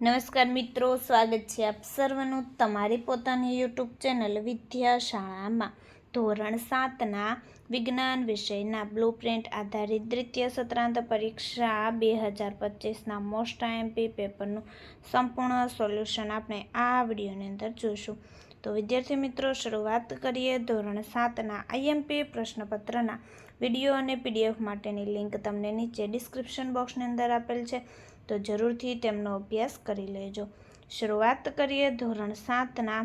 નમસ્કાર મિત્રો, સ્વાગત છે આપ સર્વનું તમારી પોતાની યુટ્યુબ ચેનલ વિદ્યાશાળામાં. ધોરણ સાતના વિજ્ઞાન વિષયના બ્લુપ્રિન્ટ આધારિત દ્વિતીય સત્રાંત પરીક્ષા બે હજાર પચીસના મોસ્ટ આઈએમપી પેપરનું સંપૂર્ણ સોલ્યુશન આપણે આ વિડીયોની અંદર જોઈશું. તો વિદ્યાર્થી મિત્રો, શરૂઆત કરીએ ધોરણ સાતના આઈએમપી પ્રશ્નપત્રના વીડિયો અને પીડીએફ માટેની લિંક તમને નીચે ડિસ્ક્રિપ્શન બોક્સની અંદર આપેલ છે. તો જરૂરથી તેમનો અભ્યાસ કરી લેજો. શરૂઆત કરીએ ધોરણ સાતના.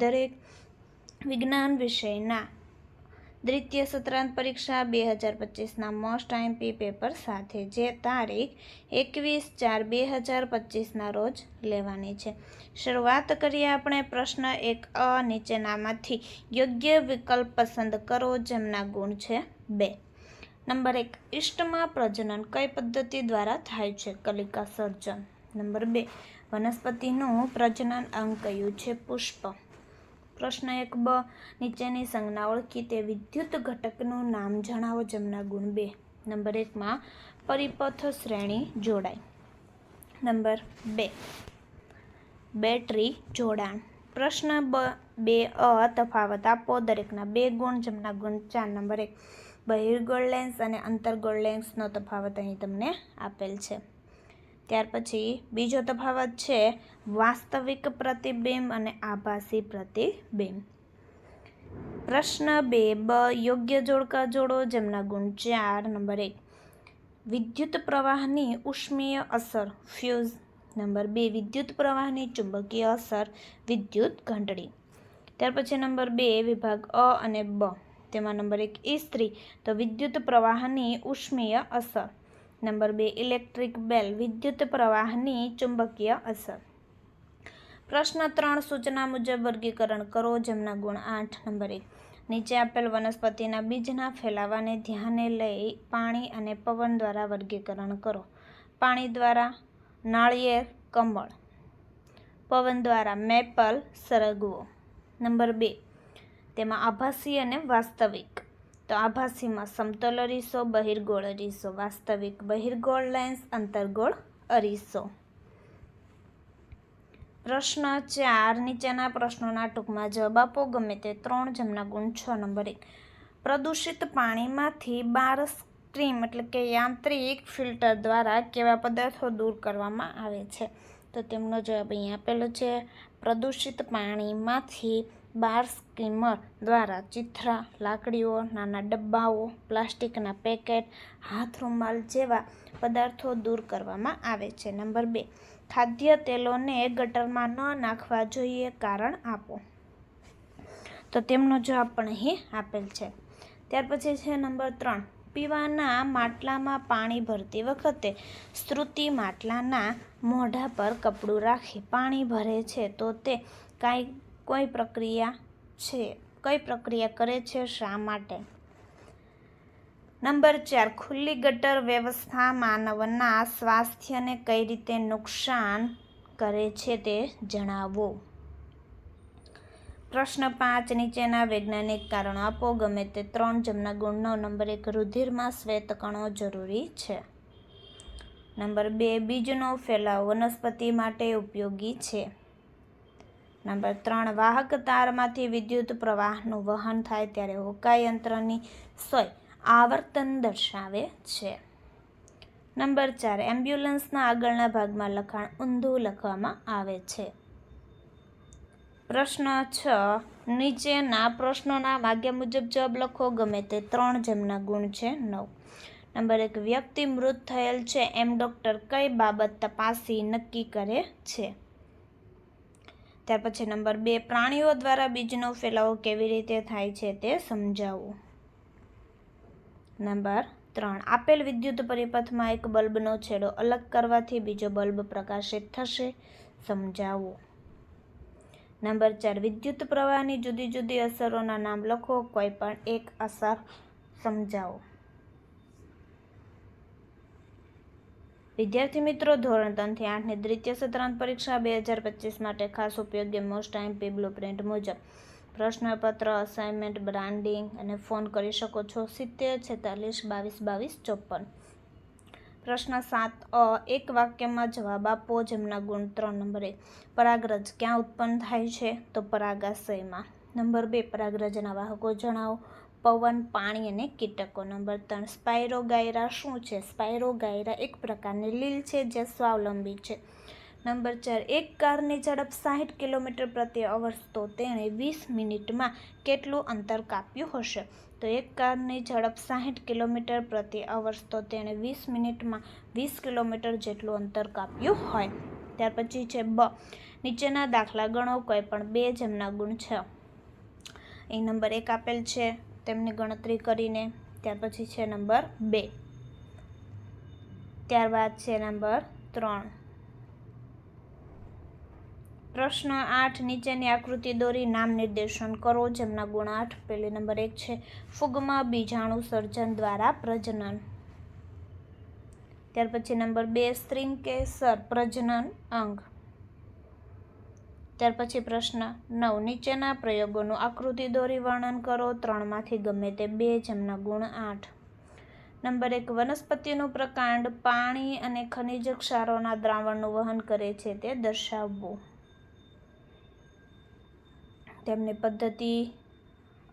દરેક વિજ્ઞાન વિષયના દ્વિતીય સત્રાંત પરીક્ષા બે હજાર પચીસના મોસ્ટ આઈએમપી પેપર સાથે, જે તારીખ એકવીસ ચાર બે હજાર પચીસના રોજ લેવાની છે. શરૂઆત કરીએ આપણે પ્રશ્ન એક અ નીચેનામાંથી. યોગ્ય વિકલ્પ પસંદ કરો, જેમના ગુણ છે બે. નંબર એક, ઇષ્ટમાં પ્રજનન કઈ પદ્ધતિ દ્વારા થાય છે? કલિકા સર્જન. નંબર બે, વનસ્પતિનું પ્રજનન અંગ કયું છે? પુષ્પ. પ્રશ્ન એક, બ, નીચેની સંજ્ઞા ઓળખી તે વિદ્યુત ઘટકનું નામ જણાવો જેમના ગુણ બે. નંબર એકમાં, પરિપથ શ્રેણી જોડાય. નંબર બે, બેટરી જોડાણ. પ્રશ્ન બ, બે, અ, તફાવત આપો દરેકના બે ગુણ જેમના ગુણ ચાર. નંબર એક બહિર્ગોળ લેન્સ અને અંતર્ગોળ લેન્સનો તફાવત અહીં તમને આપેલ છે. ત્યાર પછી બીજો તફાવત છે વાસ્તવિક પ્રતિબિંબ અને આભાસી પ્રતિબિંબ. પ્રશ્ન બે, બ યોગ્ય જોડકા જોડો જેમના ગુણ ચાર. નંબર એક, વિદ્યુત પ્રવાહની ઉષ્મીય અસર, ફ્યુઝ. નંબર બે, વિદ્યુત પ્રવાહની ચુંબકીય અસર, વિદ્યુત ઘંટડી. ત્યાર પછી નંબર બે, વિભાગ અ અને બ. તેમાં નંબર એક ઇસ્ત્રી તો વિદ્યુત પ્રવાહની ઉષ્મીય અસર. નંબર બે, ઇલેક્ટ્રિક બેલ, વિદ્યુત પ્રવાહની ચુંબકીય અસર. પ્રશ્ન ત્રણ, સૂચના મુજબ વર્ગીકરણ કરો જેમના ગુણ આઠ. નંબર એક, નીચે આપેલ વનસ્પતિના બીજના ફેલાવાને ધ્યાને લઈ પાણી અને પવન દ્વારા વર્ગીકરણ કરો. પાણી દ્વારા નાળિયેર, કમળ. પવન દ્વારા મેપલ, સરગવો. નંબર બે તેમાં આભાસી અને વાસ્તવિક. તો આભાસીમાં સમતલ અરીસો, બહિર્ગોળ અરીસો, વાસ્તવિક બહિર્ગોળ લેન્સ, અંતર્ગોળ અરીસો. પ્રશ્ન ચાર, નીચેના પ્રશ્નોના ટૂંકમાં જવાબ આપો. ગમે તે ત્રણ જેમના ગુણ છ નંબર એક. પ્રદૂષિત પાણીમાંથી બાર સ્ટ્રીમ, એટલે કે યાંત્રિક ફિલ્ટર દ્વારા કેવા પદાર્થો દૂર કરવામાં આવે છે? તો તેમનો જવાબ અહીં આપેલો છે. પ્રદૂષિત પાણીમાંથી બાર સ્કીમર દ્વારા ચિથરા, લાકડીઓ, નાના ડબ્બાઓ, પ્લાસ્ટિકના પેકેટ હાથ રૂમાલ જેવા પદાર્થો દૂર કરવામાં આવે છે. નંબર બે, ખાદ્ય તેલોને ગટરમાં ન નાખવા જોઈએ કારણ આપો. તો તેમનો જવાબ પણ અહીં આપેલ છે. ત્યાર પછી છે નંબર ત્રણ, પીવાના માટલામાં પાણી ભરતી વખતે શ્રુતિ માટલાના મોઢા પર કપડું રાખી પાણી ભરે છે તો તે કાંઈ કોઈ પ્રક્રિયા છે? કઈ પ્રક્રિયા કરે છે? શા માટે? નંબર ચાર, ખુલ્લી ગટર વ્યવસ્થા માનવના સ્વાસ્થ્યને કઈ રીતે નુકસાન કરે છે તે જણાવો. પ્રશ્ન પાંચ, નીચેના વૈજ્ઞાનિક કારણો આપો. ગમે તે ત્રણ જમના ગુણનો નંબર એક રુધિરમાં શ્વેતકણો જરૂરી છે. નંબર બે, બીજનો ફેલાવ વનસ્પતિ માટે ઉપયોગી છે. નંબર ત્રણ, વાહક તારમાંથી વિદ્યુત પ્રવાહનું વહન થાય ત્યારે હોકાયંત્રની સોય આવર્તન દર્શાવે છે. નંબર ચાર, એમ્બ્યુલન્સના આગળના ભાગમાં લખાણ ઊંધું લખવામાં આવે છે. પ્રશ્ન છ, નીચેના પ્રશ્નોના માગ્યા મુજબ જવાબ લખો, ગમે તે ત્રણ જેમના ગુણ છે, નવ. નંબર એક, વ્યક્તિ મૃત થયેલ છે એમ ડૉક્ટર કઈ બાબત તપાસી નક્કી કરે છે? ત્યાર પછી નંબર બે, પ્રાણીઓ દ્વારા બીજનો ફેલાવો કેવી રીતે થાય છે તે સમજાવો. નંબર ત્રણ, આપેલ વિદ્યુત પરિપથમાં એક બલ્બનો છેડો અલગ કરવાથી બીજો બલ્બ પ્રકાશિત થશે. સમજાવો. નંબર ચાર, વિદ્યુત પ્રવાહની જુદી જુદી અસરોના નામ લખો, કોઈ પણ એક અસર સમજાવો. વિદ્યાર્થી મિત્રો, ધોરણ ત્રણથી આઠની દ્વિતીય સત્રાંત પરીક્ષા બે હજાર પચીસ માટે ખાસ ઉપયોગી મોસ્ટ આઈમ્પી બ્લુ પ્રિન્ટ મુજબ. પ્રશ્નપત્ર અસાઇનમેન્ટ બ્રાન્ડિંગ અને ફોન કરી શકો છો સિત્તેર, છેતાલીસ, બાવીસ બાવીસ, ચોપન. પ્રશ્ન સાત, અ, એક વાક્યમાં જવાબ આપો જેમના ગુણ ત્રણ નંબરે. પરાગરજ ક્યાં ઉત્પન્ન થાય છે? તો પરાગાશયમાં. નંબર બે, પરાગરજના વાહકો જણાવો. પવન, પાણી અને કીટકો. નંબર ત્રણ, સ્પાયરોગાયરા શું છે? સ્પાયરોગાયરા એક પ્રકારની લીલ છે, જે સ્વાવલંબી છે. નંબર ચાર, એક કારની ઝડપ સાહીઠ કિલોમીટર પ્રતિ અવર્સ તો તેણે વીસ મિનિટમાં કેટલું અંતર કાપ્યું હશે? તો એક કારની ઝડપ સાહીઠ કિલોમીટર પ્રતિ અવર્સ તો તેણે વીસ મિનિટમાં વીસ કિલોમીટર જેટલું અંતર કાપ્યું હોય. ત્યાર પછી છે બ, નીચેના દાખલા ગણો, કોઈ પણ બે જેમના ગુણ છે. એ નંબર એક આપેલ છે. તેમની ગણતરી કરીને ત્યાર પછી છે નંબર બે. ત્યારબાદ છે નંબર ત્રણ. પ્રશ્ન આઠ, નીચેની આકૃતિ દોરી નામ નિર્દેશન કરો, જેમના ગુણ આઠ પહેલી નંબર એક છે. ફૂગમાં બીજાણુ સર્જન દ્વારા પ્રજનન. ત્યાર પછી નંબર બે સ્ત્રીંગ કે સર પ્રજનન અંગ. ત્યાર પછી પ્રશ્ન નવ. નીચેના પ્રયોગોનું આકૃતિ દોરી વર્ણન કરો. ત્રણમાંથી ગમે તે બે, જેમના ગુણ આઠ. નંબર એક. વનસ્પતિનું પ્રકાંડ પાણી અને ખનિજ ક્ષારોના દ્રાવણનું વહન કરે છે તે દર્શાવવું. તેમની પદ્ધતિ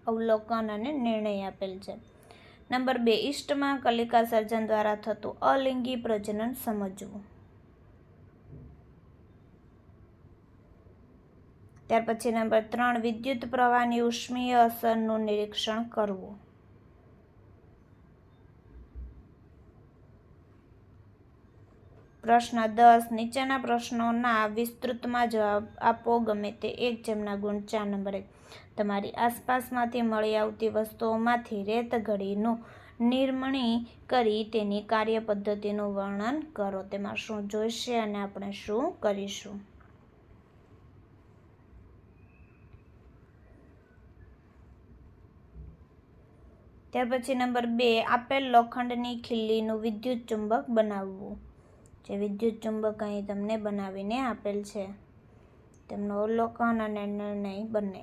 અવલોકન અને નિર્ણય આપેલ છે. નંબર બે. ઈસ્ટમાં કલિકા સર્જન દ્વારા થતું અલિંગી પ્રજનન સમજવું. ત્યાર પછી નંબર ત્રણ, વિદ્યુત પ્રવાહની ઉષ્મીય અસરનું નિરીક્ષણ કરવું. પ્રશ્ન દસ, નીચેના પ્રશ્નોના વિસ્તૃતમાં જવાબ આપો, ગમે તે એક જેમના ગુણ ચાર નંબર એક. તમારી આસપાસમાંથી મળી આવતી વસ્તુઓમાંથી રેત ઘડીનું નિર્મણી કરી તેની કાર્ય પદ્ધતિનું વર્ણન કરો. તેમાં શું જોઈશે અને આપણે શું કરીશું? ત્યાર પછી નંબર બે, આપેલ લોખંડની ખીલ્લીનું વિદ્યુત ચુંબક બનાવવું. જે વિદ્યુત ચુંબક અહીં તમને બનાવીને આપેલ છે. તેમનું અવલોકન અને નિર્ણય બંને.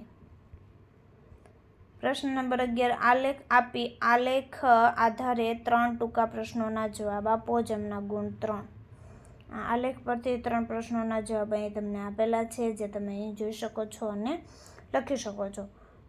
પ્રશ્ન નંબર અગિયાર, આલેખ આપી આલેખ આધારે ત્રણ ટૂંકા પ્રશ્નોના જવાબ આપો, જેમના ગુણ ત્રણ. આલેખ પરથી ત્રણ પ્રશ્નોના જવાબ અહીં તમને આપેલા છે, જે તમે અહીં જોઈ શકો છો અને લખી શકો છો.